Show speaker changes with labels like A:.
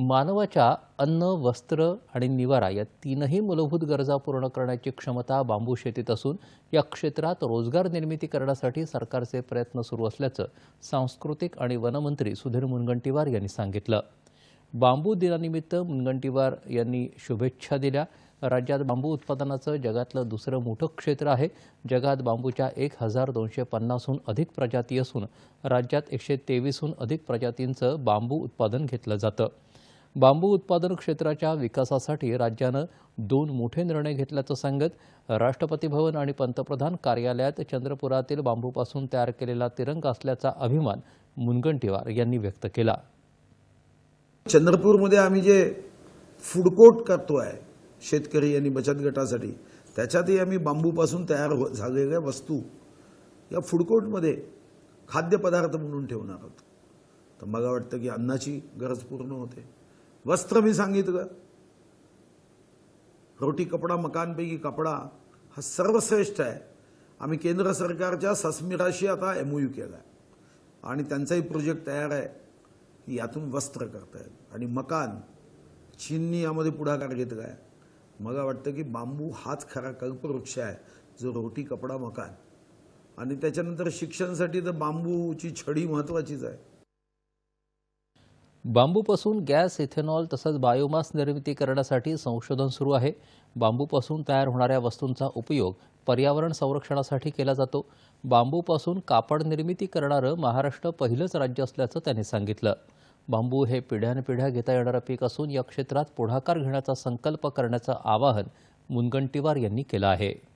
A: मानवाच्या अन्न वस्त्र आणि निवारा या तीनही मूलभूत गरजा पूर्ण करण्याची क्षमता बांबू शेतीत असून या क्षेत्रात रोजगार निर्मिती करण्यासाठी सरकारचे प्रयत्न सुरू असल्याचं सांस्कृतिक आणि वनमंत्री सुधीर मुनगंटीवार यांनी सांगितलं. बांबू दिनानिमित्त मुनगंटीवार यांनी शुभेच्छा दिल्या. राज्यात बांबू उत्पादनाचं जगातलं दुसरं मोठं क्षेत्र आहे. जगात बांबूच्या एक हजार दोनशे पन्नासहून अधिक प्रजाती असून राज्यात एकशे तेवीसहून अधिक प्रजातींचं बांबू उत्पादन घेतलं जातं. बांबू उत्पादन क्षेत्राच्या विकासासाठी राज्यानं दोन मोठे निर्णय घेतल्याचं सांगत राष्ट्रपती भवन आणि पंतप्रधान कार्यालयात चंद्रपुरातील बांबूपासून तयार केलेला तिरंगा असल्याचा अभिमान मुनगंटीवार यांनी व्यक्त केला.
B: चंद्रपूरमध्ये आम्ही जे फूड कोर्ट करतो आहे शेतकरी आणि बचत गटासाठी त्याच्यातही आम्ही बांबूपासून तयार हो झालेल्या वस्तू या फूड कोर्टमध्ये खाद्यपदार्थ म्हणून ठेवणार आहोत. तर मला वाटतं की अन्नाची गरज पूर्ण होते. वस्त्र मी सांगितलं रोटी कपडा मकानपैकी कपडा हा सर्वश्रेष्ठ आहे आम्ही केंद्र सरकारच्या सस्मिराशी आता एम यू केला आहे आणि त्यांचाही प्रोजेक्ट तयार आहे की यातून वस्त्र करतायत. आणि मकान चीननी यामध्ये पुढाकार घेतला आहे. मला वाटतं की बांबू हाच खरा कल्पवृक्ष आहे जो रोटी कपडा मकान. आणि त्याच्यानंतर शिक्षणासाठी तर बांबूची छडी महत्त्वाचीच आहे.
A: बांबूपासून गॅस इथेनॉल तसंच बायोमास निर्मिती करण्यासाठी संशोधन सुरू आहे. बांबूपासून तयार होणाऱ्या वस्तूंचा उपयोग पर्यावरण संरक्षणासाठी केला जातो. बांबूपासून कापड निर्मिती करणारं महाराष्ट्र पहिलंच राज्य असल्याचं त्यांनी सांगितलं. बांबू हे पिढ्यानपिढ्या घेता येणारं पीक असून या क्षेत्रात पुढाकार घेण्याचा संकल्प करण्याचं आवाहन मुनगंटीवार यांनी केलं आहे.